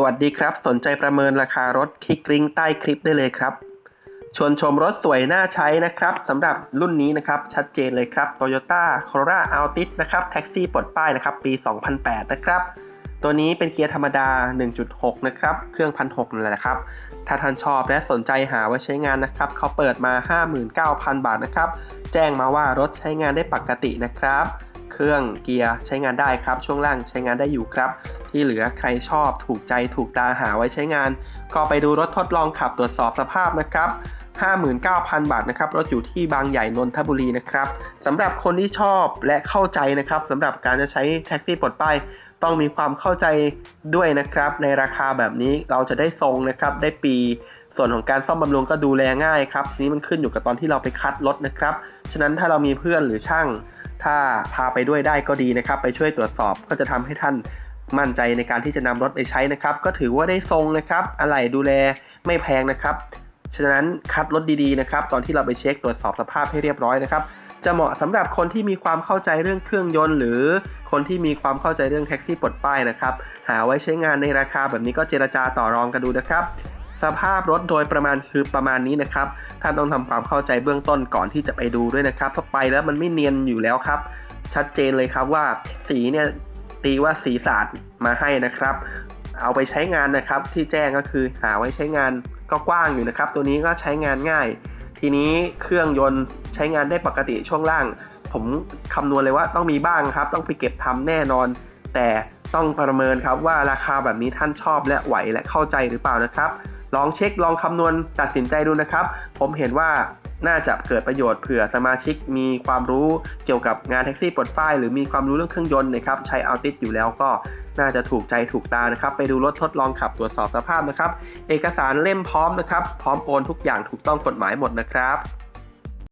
สวัสดีครับ สนใจประเมินราคารถคลิกลิงก์ใต้คลิปได้เลยครับ ชวนชมรถสวยน่าใช้นะครับสำหรับรุ่นนี้นะครับชัดเจนเลยครับ Toyota Corolla Altis นะครับแท็กซี่ปลดป้ายนะครับปี 2008 นะครับ ตัวนี้เป็นเกียร์ธรรมดา 1.6 นะครับ เครื่องพันหนั่นแหละครับ ถ้าท่านชอบและสนใจหาไว้ใช้งานนะครับ เขาเปิดมา 59,000 บาทนะครับ แจ้งมาว่ารถใช้งานได้ปกตินะครับ เครื่องเกียร์ใช้งานได้ครับ ช่วงล่างใช้งานได้อยู่ครับ ที่เหลือใครชอบถูกใจถูกตาหาไว้ใช้งาน ก็ไปดูรถทดลองขับตรวจสอบสภาพนะครับ59,000 บาทนะครับ รถอยู่ที่บางใหญ่นนทบุรีนะครับสำหรับคนที่ชอบและเข้าใจนะครับสำหรับการจะใช้แท็กซี่ปลดป้ายต้องมีความเข้าใจด้วยนะครับ ในราคาแบบนี้เราจะได้ทรงนะครับ ได้ปี ส่วนของการซ่อมบำรุงก็ดูแลง่ายครับทีนี้มันขึ้นอยู่กับตอนที่เราไปคัดรถนะครับ ฉะนั้นถ้าเรามีเพื่อนหรือช่าง ถ้าพาไปด้วยได้ก็ดีนะครับ ไปช่วยตรวจสอบก็จะทำให้ท่านมั่นใจในการที่จะนำรถไปใช้นะครับ ก็ถือว่าได้ทรงนะครับ อะไหล่ดูแลไม่แพงนะครับ ฉะนั้นคัดรถดีๆนะครับ ตอนที่เราไปเช็คตรวจสอบสภาพให้เรียบร้อยนะครับจะเหมาะสำหรับคนที่มีความเข้าใจเรื่องเครื่องยนต์ หรือคนที่มีความเข้าใจเรื่องแท็กซี่ปลดป้ายนะครับ หาไว้ใช้งานในราคาแบบนี้ก็เจรจาต่อรองกันดูนะครับ สภาพรถโดยประมาณคือประมาณนี้นะครับท่านต้องทำความเข้าใจเบื้องต้นก่อนที่จะไปดูด้วยนะครับเพราไปแล้วมันไม่เนียนอยู่แล้วครับ ชัดเจนเลยครับว่าสีเนี่ยตีว่าสีสาดมาให้นะครับ เอาไปใช้งานนะครับที่แจ้งก็คือหาไว้ใช้งานก็กว้างอยู่นะครับ ตัวนี้ก็ใช้งานง่าย ทีนี้เครื่องยนต์ใช้งานได้ปกติช่วงล่าง ผมคำนวณเลยว่าต้องมีบ้างครับ ต้องไปเก็บทำแน่นอน แต่ต้องประเมินครับว่าราคาแบบนี้ท่านชอบและไหวและเข้าใจหรือเปล่านะครับ ลองเช็คลองคำนวณตัดสินใจดูนะครับ ผมเห็นว่าน่าจะเกิดประโยชน์เผื่อสมาชิกมีความรู้เกี่ยวกับงานแท็กซี่ปลดป้าย หรือมีความรู้เรื่องเครื่องยนต์นะครับใช้อัลติสอยู่แล้วก็น่าจะถูกใจถูกตานะครับ ไปดูรถทดลองขับตรวจสอบสภาพนะครับ เอกสารเล่มพร้อมนะครับ พร้อมโอนทุกอย่างถูกต้องกฎหมายหมดนะครับ